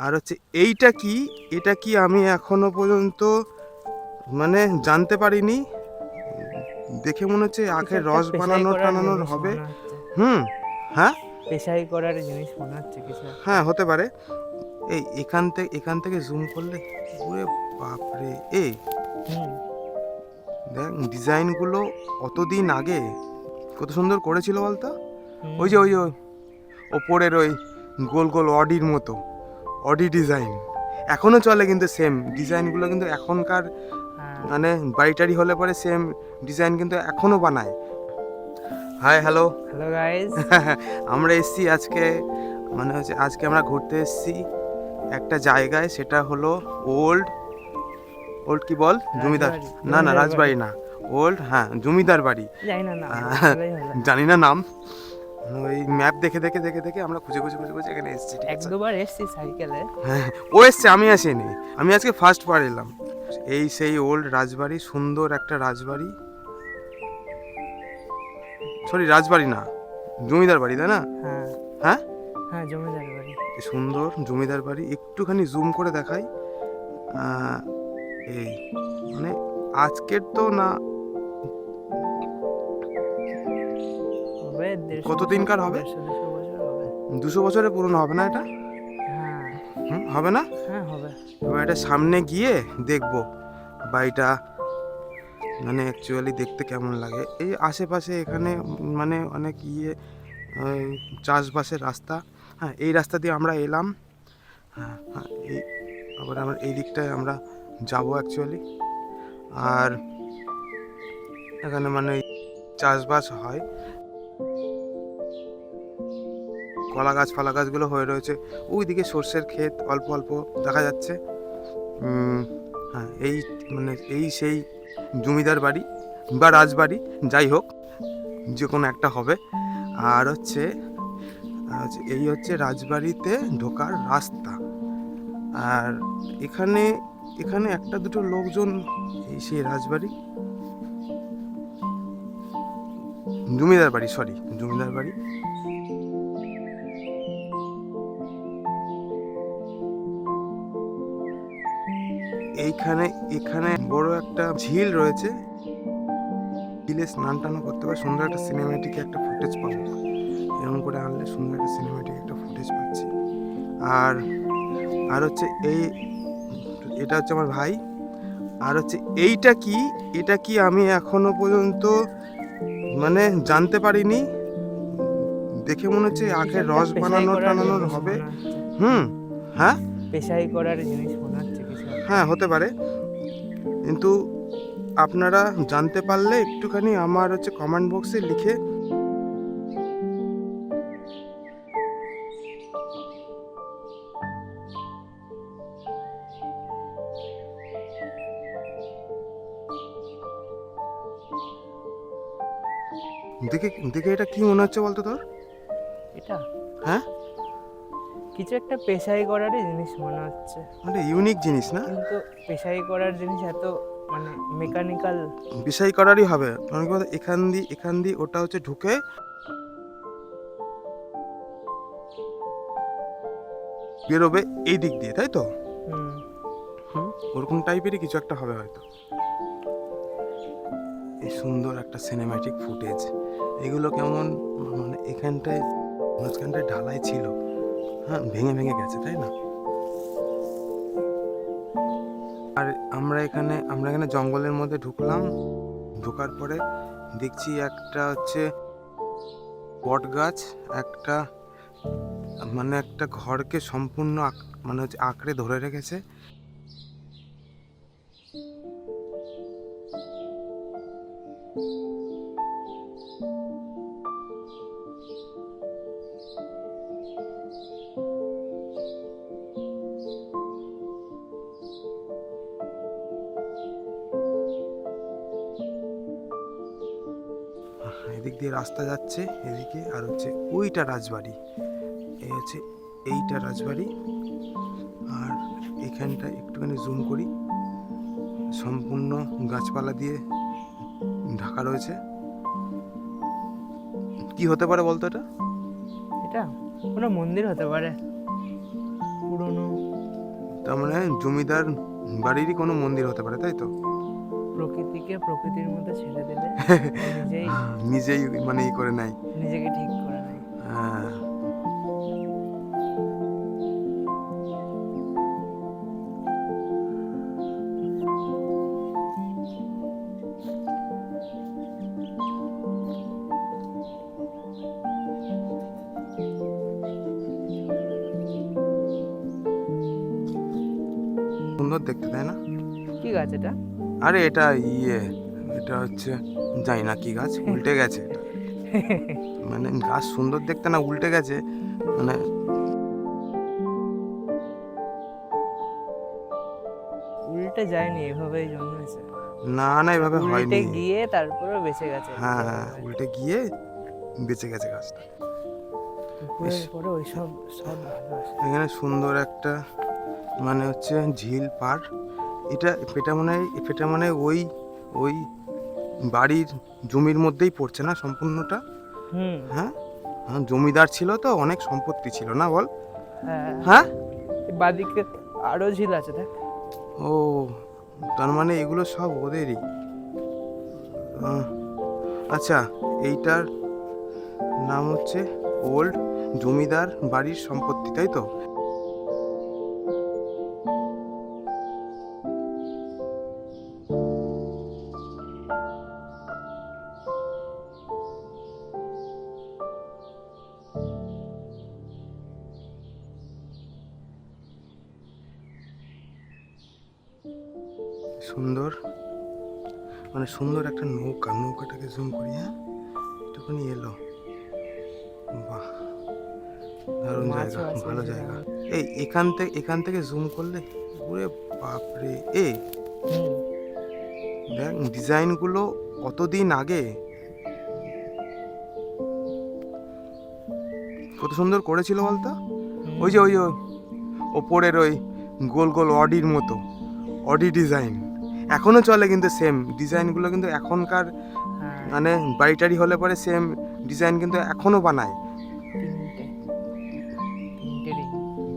আর হচ্ছে এইটা কি? এটা কি আমি এখনও পর্যন্ত মানে জানতে পারিনি। দেখে মনে হচ্ছে আখের রস বানানোর টানানোর হবে। হুম হ্যাঁ? পেশাই করার জিনিস মনে হচ্ছে কিছু হ্যাঁ হতে পারে। এই এখান থেকে এখান থেকে জুম করলে ওরে বাপরে। এই হুম। দেখ ডিজাইনগুলো অতদিন আগে কত সুন্দর করেছিল বলতো। ওই যে ওই যে ওই ওপরের ওই গোল গোল অডির মতো। অডি ডিজাইন এখনও চলে কিন্তু সেম ডিজাইনগুলো কিন্তু এখনকার হ্যাঁ। মানে বাড়িটারি হলে পরে সেম ডিজাইন কিন্তু এখনও বানায়। হাই হ্যালো হ্যালো গাইস আমরা এসছি আজকে মানে হচ্ছে আজকে আমরা ঘুরতে এসছি একটা জায়গায় সেটা হলো ওল্ড ওল্ড কি বল? জমিদার। না না রাজবাড়ি না। ওল্ড হ্যাঁ জমিদার বাড়ি। জানি না নাম। ওই ম্যাপ দেখে দেখে দেখে দেখে আমরা খুঁজে খুঁজে খুঁজে খুঁজে এখানে এসেছি এক দুবার এসছি সাইকেলে হ্যাঁ, ও এসছে আমি আসিনি। আমি আজকে ফার্স্ট বার এলাম। এই সেই ওল্ড রাজবাড়ি সুন্দর একটা রাজবাড়ি। সরি রাজবাড়ি না জমিদার বাড়ি তাই না? হ্যাঁ। হ্যাঁ? হ্যাঁ জমিদার বাড়ি। সুন্দর জমিদার বাড়ি একটুখানি জুম করে দেখাই। এই মানে আজকের তো না হবে? দেড়শো কতদিনকার হবে? দুশো বছর বছরের পুরনো হবে না এটা? হ্যাঁ। হবে না? হ্যাঁ হবে। এবার এটা সামনে গিয়ে দেখব বাড়িটা মানে অ্যাকচুয়ালি দেখতে কেমন লাগে। এই আশেপাশে এখানে মানে অনেক ইয়ে চাষবাসের রাস্তা। হ্যাঁ এই রাস্তা দিয়ে আমরা এলাম। হ্যাঁ হ্যাঁ এই আবার আমরা এই দিকটায় আমরা যাব অ্যাকচুয়ালি আর এখানে মানে চাষবাস হয়। কলা গাছ ফলা গাছগুলো হয়ে রয়েছে। ওইদিকে সর্ষের ক্ষেত অল্প অল্প দেখা যাচ্ছে। হ্যাঁ এই মানে এই সেই জমিদার বাড়ি বা রাজবাড়ি, যাই হোক যে কোনো একটা হবে। আর হচ্ছে এই হচ্ছে রাজবাড়িতে ঢোকার রাস্তা। আর এখানে এখানে একটা দুটো লোকজন এই সেই রাজবাড়ি। জমিদার বাড়ি, সরি, জমিদার বাড়ি। এইখানে এখানে বড় একটা ঝিল রয়েছে। ঝিলে স্নান টান করতে পারে। সুন্দর একটা সিনেমেটিক একটা ফুটেজ পাবো। এরকম করে আনলে সুন্দর একটা সিনেমেটিক একটা ফুটেজ পাচ্ছি। আর আর হচ্ছে এই এটা হচ্ছে আমার ভাই। আর হচ্ছে এইটা কি? এটা কি আমি এখনও পর্যন্ত মানে জানতে পারিনি। দেখে মনে হচ্ছে আখের রস বানানোর টানানোর হবে। হুম হ্যাঁ? পেশাই করার জিনিস মনে। হ্যাঁ হতে পারে। কিন্তু আপনারা জানতে পারলে একটুখানি আমার হচ্ছে কমেন্ট বক্সে লিখে দেখে দেখে এটা কি মনে হচ্ছে বলতো তোর? এটা? হ্যাঁ? কিছু একটা পেশাই করারই জিনিস মনে হচ্ছে। মানে ইউনিক জিনিস না? কিন্তু পেশাই করার জিনিস এত মানে মেকানিক্যাল পেশাই করারই হবে। কারণ কি এখান দিয়ে এখান দিয়ে ওটা হচ্ছে ঢুকে বেরোবে এই দিক দিয়ে তাই তো? ওরকম টাইপেরই কিছু একটা হবে হয়তো। এই সুন্দর একটা সিনেম্যাটিক ফুটেজ এগুলো কেমন? মানে এখানটায় মাঝখানটায় ঢালাই ছিল। হ্যাঁ ভেঙে ভেঙে গেছে, তাই না? আর আমরা এখানে আমরা এখানে জঙ্গলের মধ্যে ঢুকলাম। ঢোকার পরে দেখছি একটা হচ্ছে বট গাছ, একটা মানে একটা ঘরকে সম্পূর্ণ মানে হচ্ছে আঁকড়ে ধরে রেখেছে। এদিক দিয়ে রাস্তা যাচ্ছে এদিকে আর হচ্ছে ওইটা রাজবাড়ি। এই হচ্ছে এইটা রাজবাড়ি। আর এখানটা একটুখানি জুম করি। সম্পূর্ণ গাছপালা দিয়ে ঢাকা রয়েছে। কি হতে পারে বলতো এটা? এটা কোনো মন্দির হতে পারে। পুরনো। তার মানে জমিদার বাড়িরই কোনো মন্দির হতে পারে তাই তো? প্রকৃতিকে প্রকৃতির মধ্যে ছেড়ে দিলে নিজেই নিজেই মানে ই করে নেয়। নিজেকে ঠিক করে নেয়। হ্যাঁ। সুন্দর দেখতে তাই না? কি গাছ এটা? আরে এটা ইয়ে এটা হচ্ছে জানি না কি গাছ উল্টে গেছে। মানে গাছ সুন্দর দেখতে না উল্টে গেছে মানে উল্টে যায়নি এভাবেই জন্মেছে। না না এভাবে উল্টে হয়নি। গিয়ে তারপরে বেঁচে গেছে। হ্যাঁ হ্যাঁ উল্টে গিয়ে বেঁচে গেছে গাছটা। এখানে সুন্দর একটা মানে হচ্ছে ঝিল পার এটা এটা মনে হয় এটা মানে ওই ওই বাড়ির জমির মধ্যেই পড়ছে না সম্পূর্ণটা? হুম। হ্যাঁ? হ্যাঁ জমিদার ছিল তো অনেক সম্পত্তি ছিল না বল? হ্যাঁ। হ্যাঁ? বাদিকে আরও ঝিল আছে দেখ। ও তার মানে এগুলো সব ওদেরই। আচ্ছা এইটার নাম হচ্ছে ওল্ড জমিদার বাড়ির সম্পত্তি তাই তো? সুন্দর। মানে সুন্দর একটা নৌকা নৌকাটাকে জুম করি হ্যাঁ? একটুখানি এলো। বাহ দারুণ জায়গা ভালো জায়গা। এই এখান থেকে এখান থেকে জুম করলে? ওরে বাপরে এ? দেখ ডিজাইনগুলো কতদিন আগে? কত সুন্দর করেছিল বলতো? ওই যে ওই ওই ওপরের ওই গোল গোল অডির মতো অডি ডিজাইন। এখনও চলে কিন্তু সেম ডিজাইনগুলো কিন্তু এখনকার হ্যাঁ। মানে বাড়িটারি হলে পরে সেম ডিজাইন কিন্তু এখনও বানায়।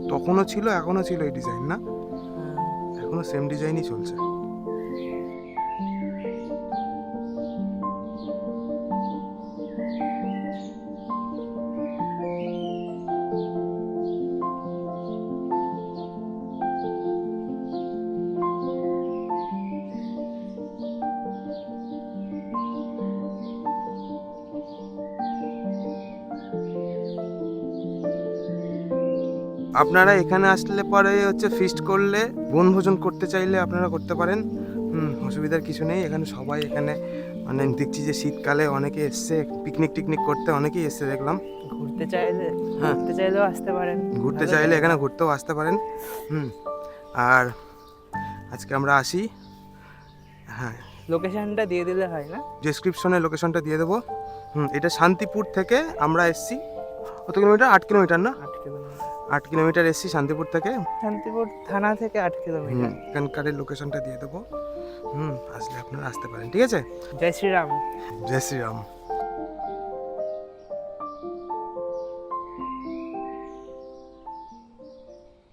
তখনও ছিল এখনও ছিল এই ডিজাইন না? এখনও এখনও সেম ডিজাইনই চলছে। আপনারা এখানে আসলে পরে হচ্ছে ফিস্ট করলে বনভোজন করতে চাইলে আপনারা করতে পারেন। হুম অসুবিধার কিছু নেই। এখানে সবাই এখানে মানে দেখছি যে শীতকালে অনেকে এসছে পিকনিক টিকনিক করতে অনেকেই এসছে দেখলাম। ঘুরতে চাইলে হ্যাঁ। ঘুরতে চাইলেও আসতে পারেন। ঘুরতে চাইলে এখানে ঘুরতেও আসতে পারেন। হুম আর আজকে আমরা আসি। হ্যাঁ। লোকেশনটা দিয়ে দিলে হয় না? ডেসক্রিপশনে লোকেশনটা দিয়ে দেবো। হুম এটা শান্তিপুর থেকে আমরা এসছি। কত কিলোমিটার? আট কিলোমিটার না? আট কিলোমিটার এসছি শান্তিপুর থেকে। শান্তিপুর থানা থেকে আট কিলোমিটার। এখানকারের এখানকার লোকেশনটা দিয়ে দেবো। হুম আসলে আপনারা আসতে পারেন ঠিক আছে? জয় শ্রীরাম। জয় শ্রীরাম।